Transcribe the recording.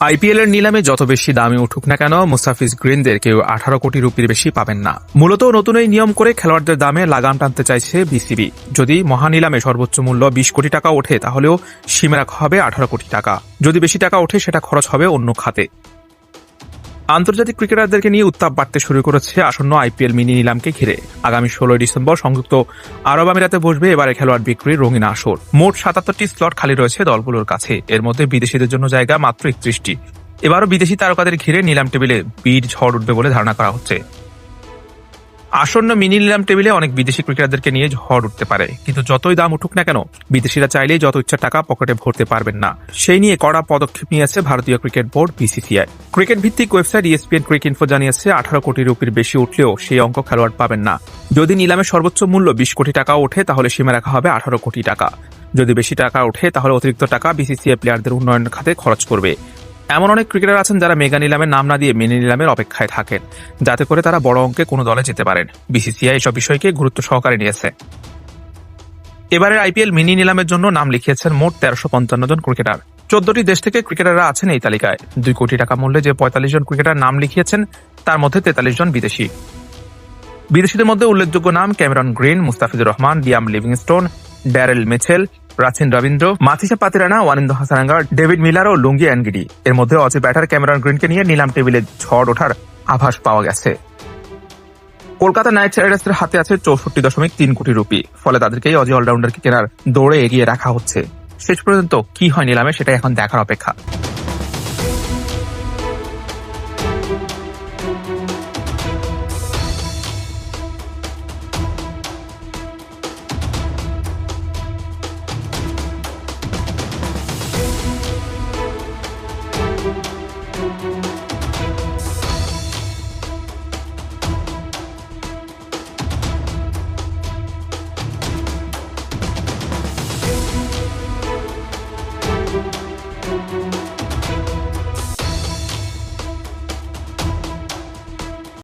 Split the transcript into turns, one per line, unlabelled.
IPL এর নিলামে যত বেশি দামে উঠুক না কেন, মুস্তাফিজ গ্রিনদের কেউ আঠারো কোটি রুপির বেশি পাবেন না। মূলত নতুন এই নিয়ম করে খেলোয়াড়দের দামে লাগাম টানতে চাইছে বিসিবি। যদি মহানিলামে সর্বোচ্চ মূল্য বিশ কোটি টাকা ওঠে, তাহলেও সীমা রাখা হবে আঠারো কোটি টাকা। যদি বেশি টাকা ওঠে, সেটা খরচ হবে অন্য খাতে। আন্তর্জাতিক ক্রিকেটারদেরকে নিয়ে উত্তাপ বাড়তে শুরু করেছে আসন্ন আইপিএল মিনি নিলামকে ঘিরে। আগামী ষোলোই ডিসেম্বর সংযুক্ত আরব আমিরাতে বসবে এবারে খেলোয়াড় বিক্রির রঙিন আসর। মোট সাতাত্তরটি স্লট খালি রয়েছে দলগুলোর কাছে। এর মধ্যে বিদেশিদের জন্য জায়গা মাত্র একত্রিশটি। এবারও বিদেশি তারকাদের ঘিরে নিলাম টেবিলে বীর ঝড় উঠবে বলে ধারণা করা হচ্ছে। আসন্ন মিনি নিলাম টেবিলে অনেক বিদেশি ক্রিকেটারদেরকে নিয়ে ঝড় উঠতে পারে। কিন্তু যতই দাম উঠুক না কেন, বিদেশিরা চাইলেই যত ইচ্ছা টাকা পকেটে ভরতে পারবেন না। সেই নিয়ে কড়া পদক্ষেপ নিয়েছে ভারতীয় ক্রিকেট বোর্ড, বিসিসিআই। ক্রিকেট ভিত্তিক ওয়েবসাইট ইএসপিএন ক্রিক ইনফো জানিয়েছে, আঠারো কোটি রুপির বেশি উঠলেও সেই অঙ্ক খেলোয়াড় পাবেন না। যদি নিলামের সর্বোচ্চ মূল্য বিশ কোটি টাকা ওঠে, তাহলে সীমা রাখা হবে আঠারো কোটি টাকা। যদি বেশি টাকা ওঠে, তাহলে অতিরিক্ত টাকা বিসিসিআই প্লেয়ারদের উন্নয়ন খাতে খরচ করবে। এমন অনেক ক্রিকেটার আছেন যারা মেগা নিলামের নাম না দিয়ে মিনি নিলামের অপেক্ষায় থাকেন, যাতে করে তারা বড় অঙ্কে কোনো দলে যেতে পারেন। বিসিসিআই এসব বিষয়কে গুরুত্ব সহকারে নিয়েছে। এবারের আইপিএল মিনি নিলামের জন্য নাম লিখিয়েছেন মোট তেরোশো পঞ্চান্ন জন ক্রিকেটার চোদ্দটি দেশ থেকে ক্রিকেটাররা আছেন এই তালিকায়। দুই কোটি টাকা মূল্যে যে পঁয়তাল্লিশ জন ক্রিকেটার নাম লিখিয়েছেন, তার মধ্যে তেতাল্লিশ জন বিদেশি। বিদেশিদের মধ্যে উল্লেখযোগ্য নাম Cameron Green, Mustafizur Rahman Liam Livingstone, Daryl Mitchell Rachin Ravindra Matheesha Pathirana, Wanindu Hasaranga David Miller ও লুঙ্গি অ্যানগিডি এর মধ্যে অজি ব্যাটার, ক্যামেরন গ্রিনকে নিয়ে নিলাম টেবিলে ঝড় ওঠার আভাস পাওয়া গেছে। কলকাতা নাইট রাইডার্সের হাতে আছে চৌষট্টি দশমিক তিন কোটি রুপি। ফলে তাদেরকেই অজি অলরাউন্ডারকে কেনার দৌড়ে এগিয়ে রাখা হচ্ছে। শেষ পর্যন্ত কি হয় নিলামে সেটা এখন দেখার অপেক্ষা।